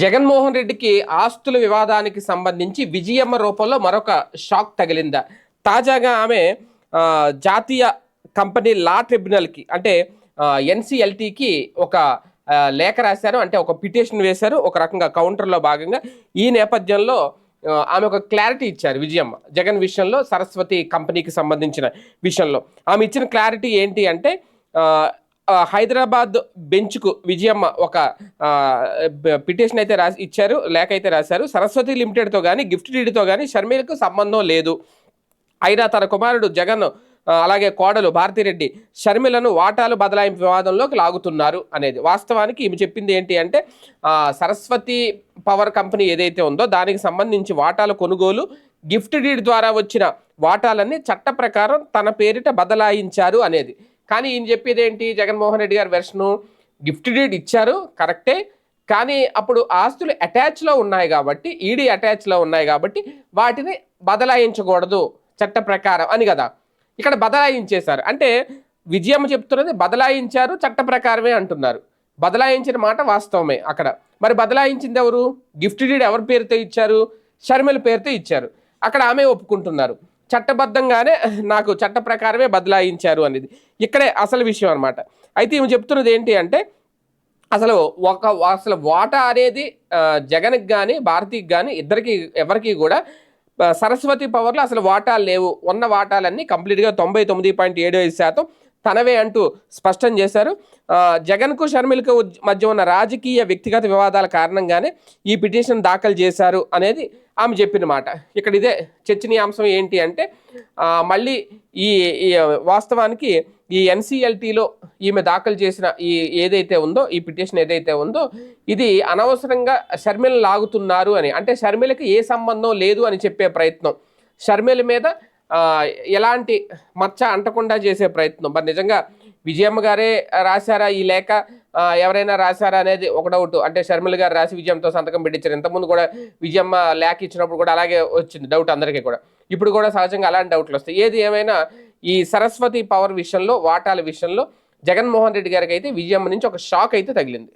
జగన్మోహన్ రెడ్డికి ఆస్తుల వివాదానికి సంబంధించి విజయమ్మ రూపంలో మరొక షాక్ తగిలిందా. తాజాగా ఆమె జాతీయ కంపెనీ లా ట్రిబ్యునల్కి అంటే ఎన్సిఎల్టీకి ఒక లేఖ రాశారు. అంటే ఒక పిటిషన్ వేశారు. ఒక రకంగా కౌంటర్లో భాగంగా ఈ నేపథ్యంలో ఆమె ఒక క్లారిటీ ఇచ్చారు విజయమ్మ జగన్ విషయంలో సరస్వతి కంపెనీకి సంబంధించిన విషయంలో. ఆమె ఇచ్చిన క్లారిటీ ఏంటి అంటే హైదరాబాద్ బెంచ్కు విజయమ్మ ఒక పిటిషన్ అయితే రాసి ఇచ్చారు లేఖ అయితే రాశారు. సరస్వతి లిమిటెడ్తో కానీ గిఫ్ట్ డీడ్తో కానీ షర్మిలకు సంబంధం లేదు. అయినా తన కుమారుడు జగన్ అలాగే కోడలు భారతిరెడ్డి షర్మిలను వాటాలు బదలాయింపు వివాదంలోకి లాగుతున్నారు అనేది. వాస్తవానికి ఈమె చెప్పింది ఏంటి అంటే సరస్వతి పవర్ కంపెనీ ఏదైతే ఉందో దానికి సంబంధించి వాటాల కొనుగోలు గిఫ్ట్ డీడ్ ద్వారా వచ్చిన వాటాలన్నీ చట్ట ప్రకారం తన పేరిట బదలాయించారు అనేది. కానీ ఈయన చెప్పేది ఏంటి? జగన్మోహన్ రెడ్డి గారి వెర్షను గిఫ్ట్ డీడ్ ఇచ్చారు కరెక్టే కానీ అప్పుడు ఆస్తులు అటాచ్లో ఉన్నాయి కాబట్టి ఈడీ అటాచ్లో ఉన్నాయి కాబట్టి వాటిని బదలాయించకూడదు చట్ట ప్రకారం అని కదా. ఇక్కడ బదలాయించేశారు. అంటే విజయమ్మ చెప్తున్నది బదలాయించారు చట్ట ప్రకారమే అంటున్నారు. బదలాయించిన మాట వాస్తవమే అక్కడ. మరి బదలాయించింది ఎవరు? గిఫ్ట్ డీడ్ ఎవరి పేరుతో ఇచ్చారు? షర్మిల పేరుతో ఇచ్చారు. అక్కడ ఆమె ఒప్పుకుంటున్నారు. చట్టబద్ధంగానే నాకు చట్ట ప్రకారమే బదలాయించారు అనేది. ఇక్కడే అసలు విషయం అనమాట అయితే ఈమె చెప్తున్నది ఏంటి అంటే అసలు ఒక అసలు వాటా అనేది జగన్కి కానీ భారతికి కానీ ఇద్దరికి ఎవరికి కూడా సరస్వతి పవర్లో అసలు వాటాలు లేవు. ఉన్న వాటాలన్నీ కంప్లీట్గా తొంభై తొమ్మిది పాయింట్ ఏడు ఐదు శాతం తనవే అంటూ స్పష్టం చేశారు. జగన్కు షర్మిలకు మధ్య ఉన్న రాజకీయ వ్యక్తిగత వివాదాల కారణంగానే ఈ పిటిషన్ దాఖలు చేశారు అనేది ఆమె చెప్పిన మాట. ఇక్కడ ఇదే చర్చనీయాంశం ఏంటి అంటే మళ్ళీ ఈ వాస్తవానికి ఈ ఎన్సిఎల్టీలో ఈమె దాఖలు చేసిన ఈ ఏదైతే ఉందో ఈ పిటిషన్ ఏదైతే ఉందో ఇది అనవసరంగా షర్మిల లాగుతున్నారు అని. అంటే షర్మిలకి ఏ సంబంధం లేదు అని చెప్పే ప్రయత్నం. షర్మిల మీద ఎలాంటి మచ్చ అంటకుండా చేసే ప్రయత్నం. మరి నిజంగా విజయమ్మ గారే రాశారా? ఈ లేఖ ఎవరైనా రాశారా అనేది ఒక డౌట్ అంటే షర్మిల గారు రాసి విజయంతో సంతకం పెట్టించారు. ఇంతకుముందు కూడా విజయమ్మ లేఖ ఇచ్చినప్పుడు కూడా అలాగే వచ్చింది డౌట్ అందరికీ కూడా. ఇప్పుడు కూడా సహజంగా అలాంటి డౌట్లు వస్తాయి. ఏది ఏమైనా ఈ సరస్వతి పవర్ విషయంలో వాటాల విషయంలో జగన్మోహన్ రెడ్డి గారికి అయితే విజయమ్మ నుంచి ఒక షాక్ అయితే తగిలింది.